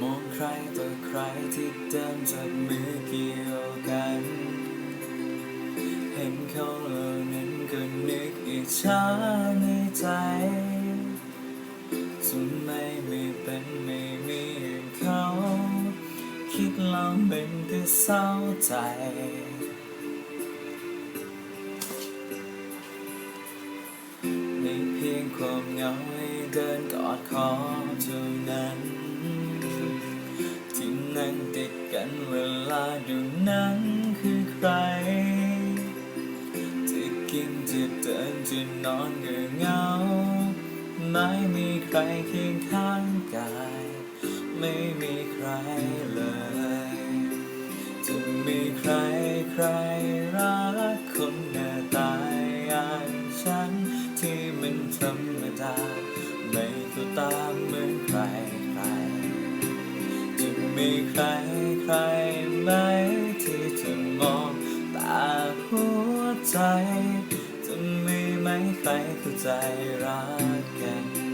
มองใครต่อใครที่เดินจับมือเกี่ยวกัน เห็นเขาเหล่านั้นก็นึกอิจฉาในใจจะไม่มีเป็นไม่มีเขา คิดล้วเป็นก็เศร้าใจมีเพียงความเหงาให้เดินกอดคอเท่านั้ นั่งติดกันเวลาดูหนังคือใคร จะกินจะเดินจะนอนก็เหงา ไม่มีใครเคียงข้างกาย ไม่มีใครเลย จะมีใครใครรักคนหน้าตาอย่างฉันที่มันธรรมดา ไม่เข้าตามเหมือนใครใคร มีใครใครไหมที่จะมองตาหัวใจ จะมีไหมใครเข้าใจรักกัน